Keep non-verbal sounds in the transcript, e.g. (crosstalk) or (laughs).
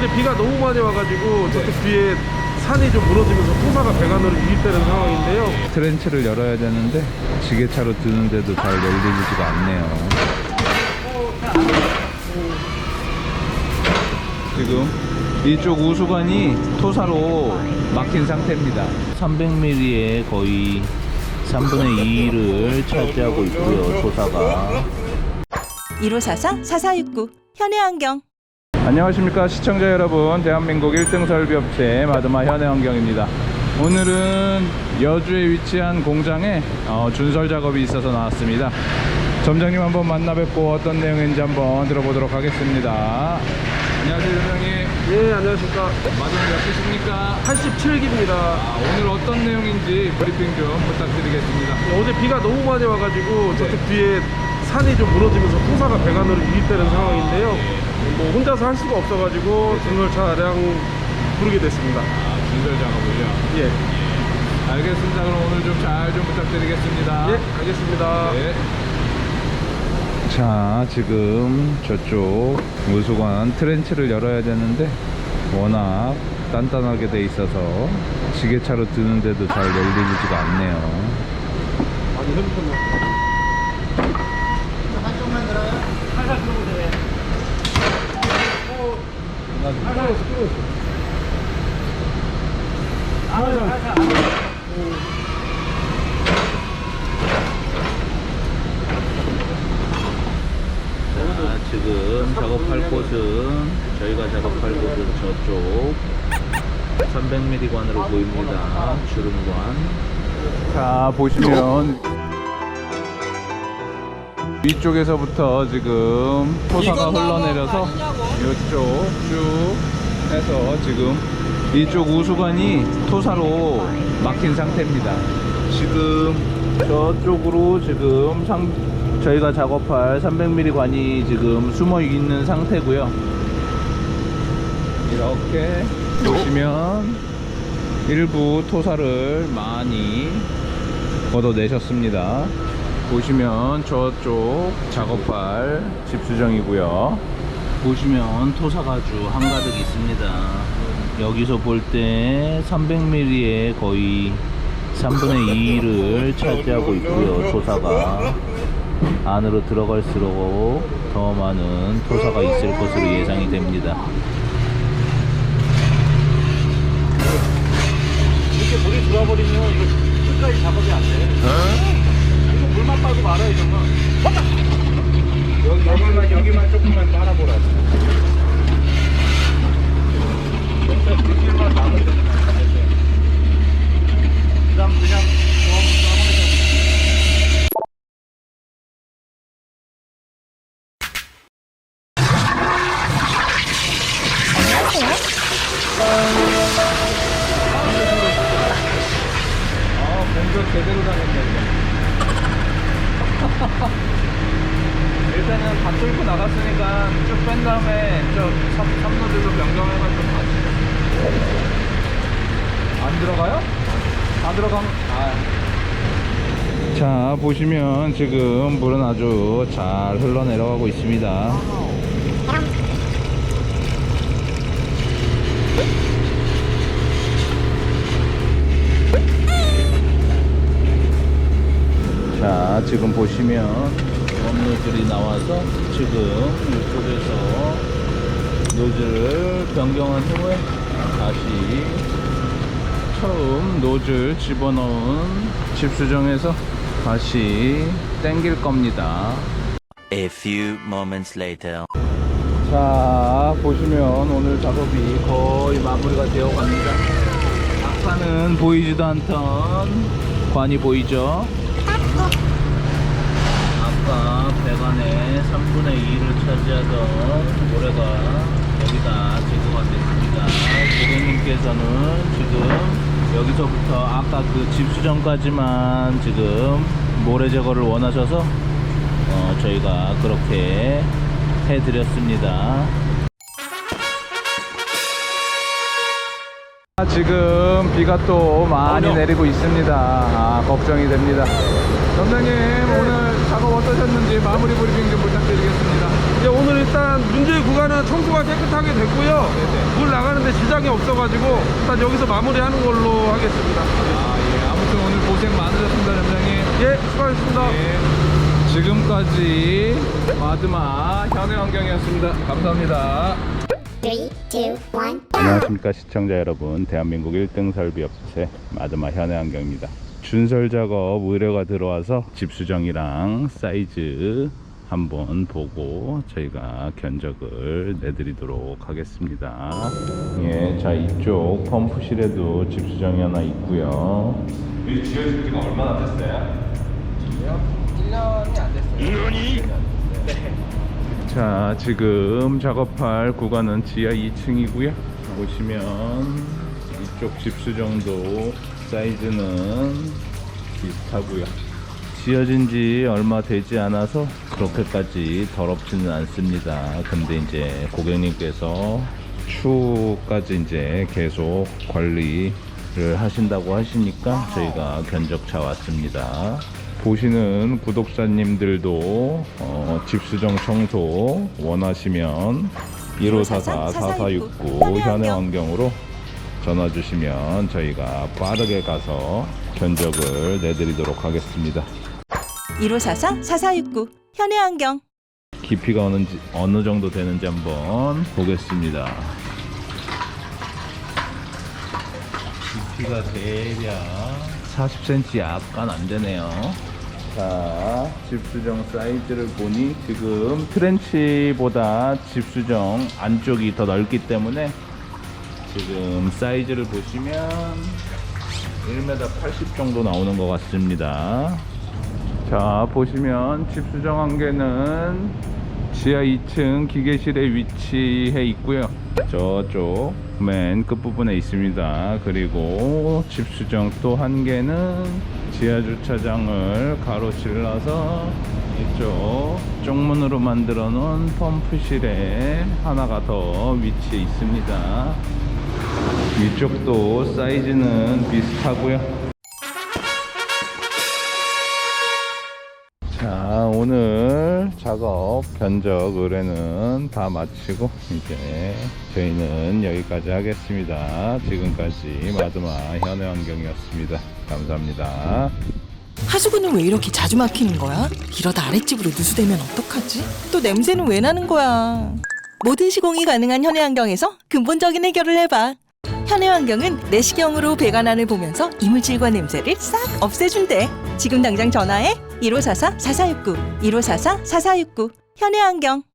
어제 비가 너무 많이 와가지고 저쪽 뒤에 산이 좀 무너지면서 토사가 배관으로 유입되는 상황인데요. 트렌치를 열어야 되는데 지게차로 드는데도 잘 열리지가 않네요. 지금 이쪽 우수관이 토사로 막힌 상태입니다. 300mm의 거의 3분의 2를 차지하고 있고요. 토사가. 1544 4469 현해안경 안녕하십니까 시청자 여러분 대한민국 1등 설비업체 마드마 현해환경입니다 오늘은 여주에 위치한 공장에 어, 준설 작업이 있어서 나왔습니다 점장님 한번 만나 뵙고 어떤 내용인지 한번 들어보도록 하겠습니다 안녕하세요 점장님 예, 안녕하십니까. 마드마 몇 기십니까? 87기입니다. 아, 오늘 어떤 내용인지 브리핑 좀 부탁드리겠습니다 어제 비가 너무 많이 와가지고 저쪽 뒤에 산이 좀 무너지면서 토사가 배관으로 유입되는 상황인데요. 뭐 혼자서 할 수가 없어가지고 준설 차량 부르게 됐습니다. 아, 준설 작업을요 예, 알겠습니다 그럼 오늘 좀잘좀 부탁드리겠습니다 예, 알겠습니다. 네. 자, 지금 저쪽 우수관 트렌치를 열어야 되는데 워낙 단단하게 돼 있어서 지게차로 드는데도 잘 열리지가 않네요. 많이 흔들렸네. 끌어왔어, 끌어왔어. 자, 지금 작업할 곳은 저희가 작업할 곳은 저쪽 300mm 관으로 보입니다. 주름관. 자, 보시면 위쪽에서부터 지금 토사가 흘러내려서 이쪽 쭉 해서 지금 이쪽 우수관이 토사로 막힌 상태입니다. 지금 저쪽으로 지금 상, 저희가 작업할 300mm 관이 지금 숨어 있는 상태고요. 이렇게 보시면 일부 토사를 많이 걷어내셨습니다. 보시면 저쪽 작업할 집수정이고요. 보시면 토사가 아주 한가득 있습니다. 여기서 볼 때 300mm의 거의 3분의 2를 차지하고 있고요. 토사가 안으로 들어갈수록 더 많은 토사가 있을 것으로 예상이 됩니다. 이렇게 물이 들어버리면 이거 끝까지 작업이 안 돼. 이거 물만 빠고 말아야 정말. 여기, 여기만 여기만 조금만 빨아보라. 아, 공격 제대로 당했네. (laughs) 일단은 다 뚫고 나갔으니까 쭉 뺀 다음에 저 3노드로 변경해가지고 가시죠. 안 들어가요? 다 들어가면, 아. 자, 보시면 지금 물은 아주 잘 흘러내려가고 있습니다. 자 지금 보시면 업노즐이 나와서 지금 이쪽에서 노즐을 변경한 후에 다시 처음 노즐 집어넣은 집 수정에서 다시 땡길 겁니다. A few moments later. 자 보시면 오늘 작업이 거의 마무리가 되어 갑니다. 아까는 보이지도 않던 관이 보이죠 아까 배관의 3분의 2를 차지하던 모래가 여기다 제거가 됐습니다 고객님께서는 지금 여기서부터 아까 그 집수정까지만 지금 모래 제거를 원하셔서 어, 저희가 그렇게 해드렸습니다. 지금 비가 또 많이. 내리고 있습니다. 아, 걱정이 됩니다. 점장님 오늘 작업 어떠셨는지 마무리 브리핑 좀 부탁드리겠습니다. 이제 오늘 일단 문제의 구간은 청소가 깨끗하게 됐고요. 일 나가는데 지장이 없어가지고 일단 여기서 마무리하는 걸로 하겠습니다. 아, 예. 아무튼 오늘 고생 많으셨습니다, 점장님. 예, 수고하셨습니다. 예. 지금까지 마드마 현해환경이었습니다. 감사합니다. Three, two, one. 안녕하십니까 시청자 여러분 대한민국 1등 설비업체 마드마 현해환경입니다 준설 작업 의뢰가 들어와서 집 수정이랑 사이즈 한번 보고 저희가 견적을 내드리도록 하겠습니다. 예, 자 이쪽 펌프실에도 집 수정이 하나 있고요. 이 지어진 지가 얼마나 됐어요? 1년이 안 됐어요. 자 지금 작업할 구간은 지하 2층이고요. 보시면 이쪽 집 수정도 사이즈는 비슷하고요. 지어진 지 얼마 되지 않아서 그렇게까지 더럽지는 않습니다. 근데 이제 고객님께서 추까지 이제 계속 관리를 하신다고 하시니까 저희가 견적차 왔습니다. 보시는 구독자님들도 어, 집수정 청소 원하시면 1544 4469 현해환경으로 전화 주시면 저희가 빠르게 가서 견적을 내드리도록 하겠습니다. 1544 4469 현해안경 깊이가 어느, 어느 정도 되는지 한번 보겠습니다. 깊이가 대략 40cm 약간 안 되네요. 자, 집수정 사이즈를 보니 지금 트렌치보다 집수정 안쪽이 더 넓기 때문에 지금 사이즈를 보시면 1m 80 정도 나오는 것 같습니다. 자 보시면 집 수정 한 개는 지하 2층 기계실에 위치해 있고요. 저쪽 맨 끝부분에 있습니다. 그리고 집 수정 또 한 개는 지하 주차장을 가로질러서 이쪽 쪽문으로 만들어 놓은 펌프실에 하나가 더 위치해 있습니다 이쪽도 사이즈는 비슷하고요 자 오늘 작업 견적 의뢰는 다 마치고 이제 저희는 여기까지 하겠습니다 지금까지 마드마 현해환경이었습니다 감사합니다 하수구는 왜 이렇게 자주 막히는 거야? 이러다 아랫집으로 누수되면 어떡하지? 또 냄새는 왜 나는 거야? 모든 시공이 가능한 현해안경에서 근본적인 해결을 해봐. 현해안경은 내시경으로 배관안을 보면서 이물질과 냄새를 싹 없애준대. 지금 당장 전화해. 1544 4469 1544 4469 현해안경